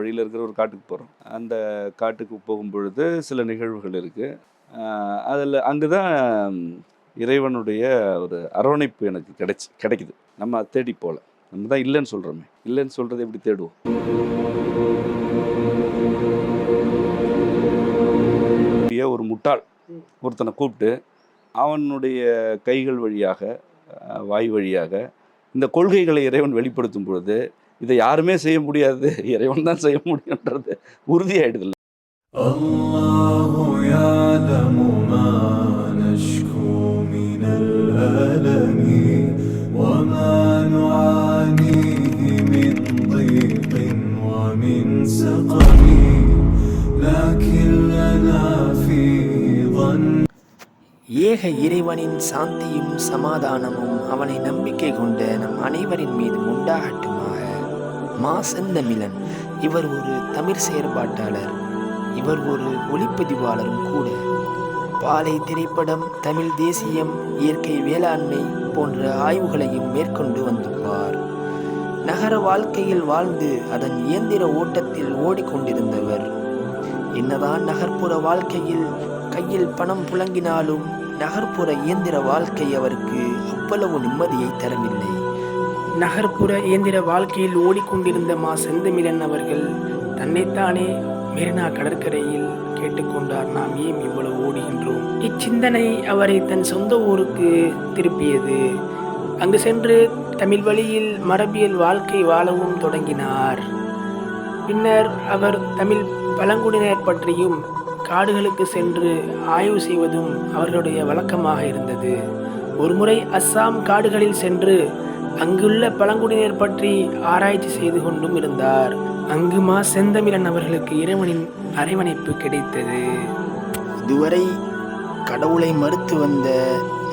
வழியில் இருக்கிற ஒரு காட்டுக்கு போகிறோம் அந்த காட்டுக்கு போகும் பொழுது சில நிகழ்வுகள் இருக்குது அதில் அங்கே தான் இறைவனுடைய ஒரு அரவணைப்பு எனக்கு கிடைச்சி கிடைக்குது. நம்ம தேடி போகல. நம்ம தான் இல்லைன்னு சொல்கிறோமே இல்லைன்னு சொல்கிறது எப்படி தேடுவோம்? ஒரு முட்டாள் ஒருத்தனை கூப்பிட்டு அவனுடைய கைகள் வழியாக வாய் வழியாக இந்த கொள்கைகளை இறைவன் வெளிப்படுத்தும் பொழுது இதை யாருமே செய்ய முடியாது. இறைவன் தான் செய்ய முடியுன்றது உறுதியாயிடுது இல்லை ஏக இறைவனின் சாந்தியும் சமாதானமும் அவனை நம்பிக்கை கொண்ட நம் அனைவரின் மீது உண்டாகட்டும். மா செந்தமிழன். இவர் ஒரு தமிழ் செயற்பாட்டாளர். இவர் ஒரு ஒளிப்பதிவாளரும் கூட. பாலை திரைப்படம் தமிழ் தேசியம் இயற்கை வேளாண்மை போன்ற ஆய்வுகளையும் மேற்கொண்டு வந்துள்ளார் நகர வாழ்க்கையில் வாழ்ந்து அதன் இயந்திர ஓட்டத்தில் ஓடிக்கொண்டிருந்தவர். என்னதான் நகர்ப்புற வாழ்க்கையில் கையில் பணம் புழங்கினாலும் நகர்ப்புற இயந்திர வாழ்க்கை அவருக்கு அவ்வளவு நிம்மதியை தரவில்லை. நகர்ப்புற இயந்திர வாழ்க்கையில் ஓடிக்கொண்டிருந்த மா செந்தமிழன் அவர்கள் தன்னைத்தானே மெரினா கடற்கரையில் கேட்டுக்கொண்டார். நாம் ஏன் இவ்வளவு ஓடுகின்றோம்? இச்சிந்தனை அவரை தன் சொந்த ஊருக்கு திருப்பியது. அங்கு சென்று தமிழ் வழியில் மரபியல் வாழ்க்கை வாழவும் தொடங்கினார். பின்னர் அவர் தமிழ் பழங்குடியினர் பற்றியும் காடுகளுக்கு சென்று ஆய்வு செய்வதும் அவர்களுடைய வழக்கமாக இருந்தது. ஒருமுறை அஸ்ஸாம் காடுகளில் சென்று அங்குள்ள பழங்குடியினர் பற்றி ஆராய்ச்சி செய்து கொண்டும் இருந்தார். அங்கு மா செந்தமிழன் அவர்களுக்கு இறைவனின் அரவணைப்பு கிடைத்தது. இதுவரை கடவுளை மறுத்து வந்த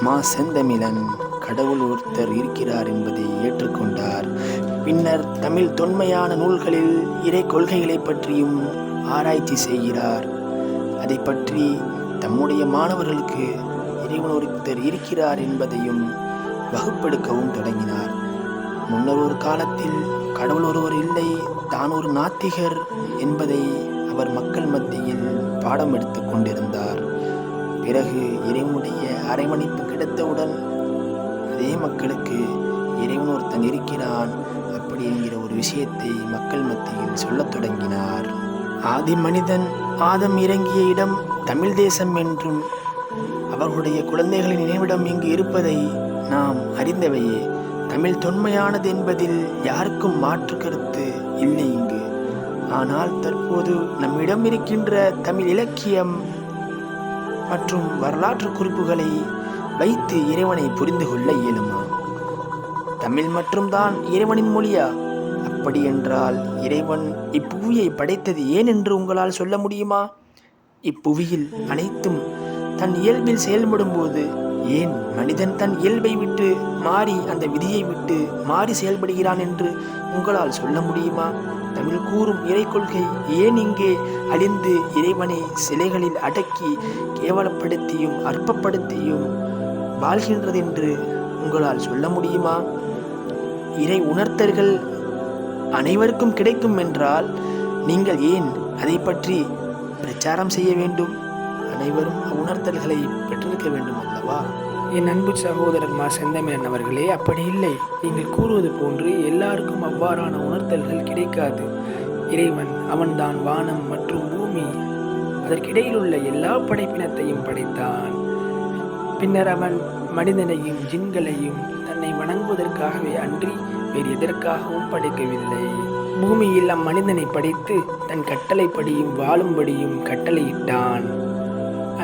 மா செந்தமிழன் கடவுள் ஒருத்தர் இருக்கிறார் என்பதை ஏற்றுக்கொண்டார். பின்னர் தமிழ் தொன்மையான நூல்களில் இறை கொள்கைகளை பற்றியும் ஆராய்ச்சி செய்கிறார். அதை பற்றி தம்முடைய மாணவர்களுக்கு இறைவன் ஒருத்தர் இருக்கிறார் என்பதையும் வகுப்பெடுக்கவும் தொடங்கினார். முன்னர் ஒரு காலத்தில் கடவுள் ஒருவர் இல்லை தான் ஒரு நாத்திகர் என்பதை அவர் மக்கள் மத்தியில் பாடம் எடுத்து கொண்டிருந்தார். பிறகு இறைவனுடைய அரவணைப்பு கிடைத்தவுடன் அதே மக்களுக்கு இறைவன் ஒருத்தன் இருக்கிறான் அப்படி என்கிற ஒரு விஷயத்தை மக்கள் மத்தியில் சொல்லத் தொடங்கினார். ஆதி மனிதன் ஆதம் இறங்கிய இடம் தமிழ் தேசம் என்றும் அவர்களுடைய குழந்தைகளின் நினைவிடம் இங்கு இருப்பதை நாம் அறிந்தவையே. தமிழ் தொன்மையானது என்பதில் யாருக்கும் மாற்று கருத்து இல்லை இங்கு. ஆனால் தற்போது நம்மிடம் இருக்கின்ற தமிழ் இலக்கியம் மற்றும் வரலாற்று குறிப்புகளை வைத்து இறைவனை புரிந்து கொள்ள இயலுமா? தமிழ் மட்டும்தான் இறைவனின் மொழியா? அப்படி என்றால் இறைவன் இப்புவியை படைத்தது ஏன் என்று உங்களால் சொல்ல முடியுமா? இப்புவியில் அனைத்தும் தன் இயல்பில் செயல்படும்போது ஏன் மனிதன் தன் இயல்பை விட்டு மாறி அந்த விதியை விட்டு மாறி செயல்படுகிறான் என்று உங்களால் சொல்ல முடியுமா? தமிழ் கூறும் இறை கொள்கை ஏன் இங்கே அழிந்து இறைவனை சிலைகளில் அடக்கி கேவலப்படுத்தியும் அற்பப்படுத்தியும் வாழ்கின்றது என்று உங்களால் சொல்ல முடியுமா? இறை உணர்த்தல்கள் அனைவருக்கும் கிடைக்கும் என்றால் நீங்கள் ஏன் அதை பற்றி பிரச்சாரம் செய்ய வேண்டும்? அனைவரும் உணர்த்தல்களை பெற்றிருக்க வேண்டும் அல்லவா என் அன்பு சகோதரர் மா செந்தமிழன் அவர்களே அப்படி இல்லை. நீங்கள் கூறுவது போன்று எல்லாருக்கும் அவ்வாறான உணர்த்தல்கள் கிடைக்காது. இறைவன் அவன்தான் வானம் மற்றும் பூமி. அதற்கிடையில் உள்ள எல்லா படைப்பினத்தையும் படைத்தான். பின்னர் அவன் மனிதனையும் ஜின்களையும் தன்னை வணங்குவதற்காகவே அன்றி வேறு எதற்காகவும் படைக்கவில்லை. பூமியில் அம்மனிதனை படைத்து தன் கட்டளைப்படியும் வாழும்படியும் கட்டளையிட்டான்.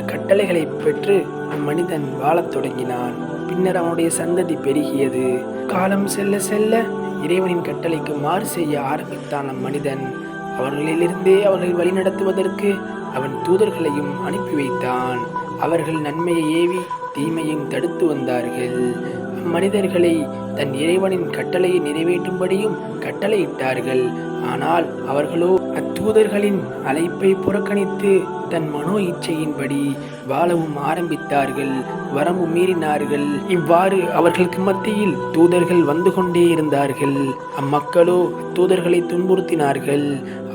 கட்டளைகளை பெற்று அம்மனிதன் வாழத் தொடங்கினான். பின்னர் அவனுடைய சந்ததி பெருகியது. காலம் செல்ல செல்ல இறைவனின் கட்டளைக்கு மாறு செய்ய ஆரம்பித்தான் அம்மனிதன். அவர்களிலிருந்தே அவர்களை வழிநடத்துவதற்கு அவன் தூதர்களையும் அனுப்பி வைத்தான். அவர்கள் நன்மையை ஏவி தீமையும் தடுத்து வந்தார்கள். மனிதர்களை தன் இறைவனின் கட்டளையை நிறைவேற்றும்படியும் கட்டளையிட்டார்கள். ஆனால் அவர்களோ அத்தூதர்களின் அழைப்பை புறக்கணித்து தன் மனோ இச்சையின்படி வாழவும் ஆரம்பித்தார்கள் வரம்பு மீறினார்கள். இவ்வாறு அவர்களுக்கு மத்தியில் தூதர்கள் வந்து கொண்டே இருந்தார்கள். அம்மக்களோ தூதர்களை துன்புறுத்தினார்கள்.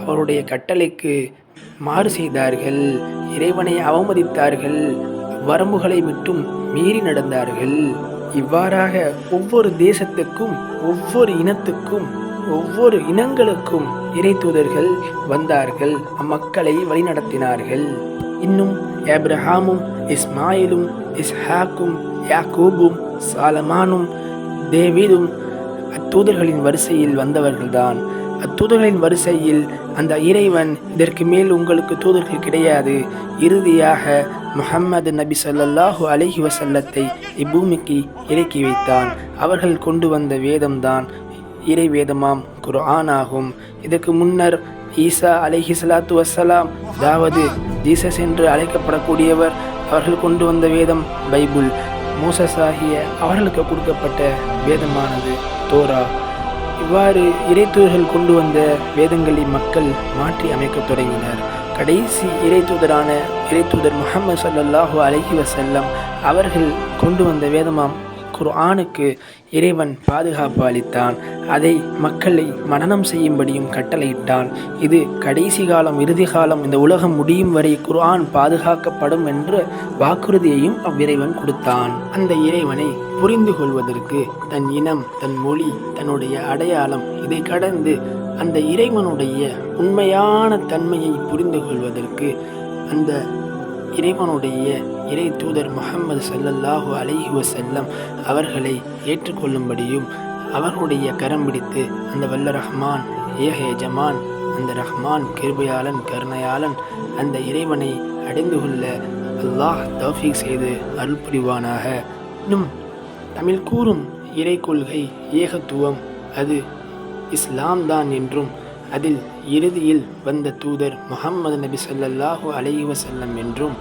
அவருடைய கட்டளைக்கு மாறு செய்தார்கள். இறைவனை அவமதித்தார்கள். வரம்புகளை விட்டும் மீறி நடந்தார்கள். இவ்வாறாக ஒவ்வொரு தேசத்துக்கும் ஒவ்வொரு இனத்துக்கும் ஒவ்வொரு இனங்களுக்கும் இறை தூதர்கள் வந்தார்கள் அம்மக்களை வழிநடத்தினார்கள். இன்னும் ஏப்ரஹாமும் இஸ்மாயிலும் இஸ்ஹாக்கும் யாக்கூபும் சாலமானும் தேவிதும் அத்தூதர்களின் வரிசையில் வந்தவர்கள்தான். அத்தூதர்களின் வரிசையில் அந்த இறைவன் இதற்கு மேல் உங்களுக்கு தூதர்கள் கிடையாது. இறுதியாக முஹம்மது நபி ஸல்லல்லாஹு அலைஹி வசல்லத்தை இப்பூமிக்கு இறக்கி வைத்தான். அவர்கள் கொண்டு வந்த வேதம்தான் இறை வேதமாம் குர்ஆன் ஆகும் இதற்கு முன்னர் ஈசா அலைஹி சலாத்து வசலாம் அதாவது ஜீசஸ் என்று அழைக்கப்படக்கூடியவர் அவர்கள் கொண்டு வந்த வேதம் பைபிள். மூசஸ் ஆகிய அவர்களுக்கு கொடுக்கப்பட்ட வேதமானது தோரா. இவ்வாறு இறைத்தூதர்கள் கொண்டு வந்த வேதங்களை மக்கள் மாற்றி அமைக்கத் தொடங்கினர். கடைசி இறைத்தூதரான இறைத்தூதர் முகமது சல்லாஹூ அலஹி வசல்லம் அவர்கள் கொண்டு வந்த வேதமாம் குர்ஆனுக்கு இறைவன் பாதுகாப்பு அளித்தான். அதை மக்களை மனனம் செய்யும்படியும் கட்டளையிட்டான். இது கடைசி காலம் இறுதி காலம் இந்த உலகம் முடியும் வரை குர்ஆன் பாதுகாக்கப்படும் என்ற வாக்குறுதியையும் அவ்விறைவன் கொடுத்தான். அந்த இறைவனை புரிந்து கொள்வதற்கு தன் இனம் தன் மொழி தன்னுடைய அடையாளம் இதை கடந்து அந்த இறைவனுடைய உண்மையான தன்மையை புரிந்து கொள்வதற்கு அந்த இறைவனுடைய இறை தூதர் முகமது சல்லல்லாஹு அலைஹி வசல்லம் அவர்களை ஏற்றுக்கொள்ளும்படியும் அவர்களுடைய கரம் பிடித்து அந்த வல்ல ரஹ்மான் ஏக எஜமான் அந்த ரஹ்மான் கிருபையாளன் கருணையாளன் அந்த இறைவனை அடைந்து கொள்ள அல்லாஹ் தௌஃபீக் செய்து அருள் புரிவானாக. இன்னும் தமிழ் கூறும் இறை கொள்கை ஏகத்துவம் அது இஸ்லாம் தான் என்றும் அதில் இறுதியில் வந்த தூதர் முகம்மது நபி ஸல்லல்லாஹு அலைஹி வஸல்லம் என்றும்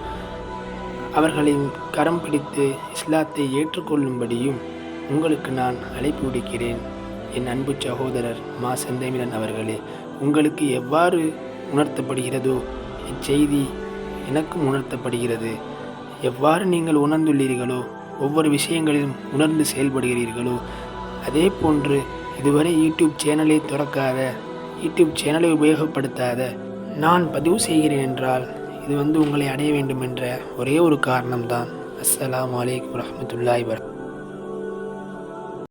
அவர்களின் கரம் பிடித்து இஸ்லாத்தை ஏற்றுக்கொள்ளும்படியும் உங்களுக்கு நான் அழைப்பு விடுக்கிறேன். என் அன்பு சகோதரர் மா. செந்தமிழன் அவர்களே உங்களுக்கு எவ்வாறு உணர்த்தப்படுகிறதோ இச்செய்தி எனக்கும் உணர்த்தப்படுகிறது. எவ்வாறு நீங்கள் உணர்ந்துள்ளீர்களோ ஒவ்வொரு விஷயங்களிலும் உணர்ந்து செயல்படுகிறீர்களோ அதே போன்று இதுவரை யூடியூப் சேனலை திறக்காத யூடியூப் சேனலை உபயோகப்படுத்தாத நான் பதிவு செய்கிறேன் என்றால் இது வந்து உங்களை அடைய வேண்டும் என்ற ஒரே ஒரு காரணம்தான். அஸ்ஸலாமு வலைக்கம் வரமத்துல்லாய் வபரகாத்துஹு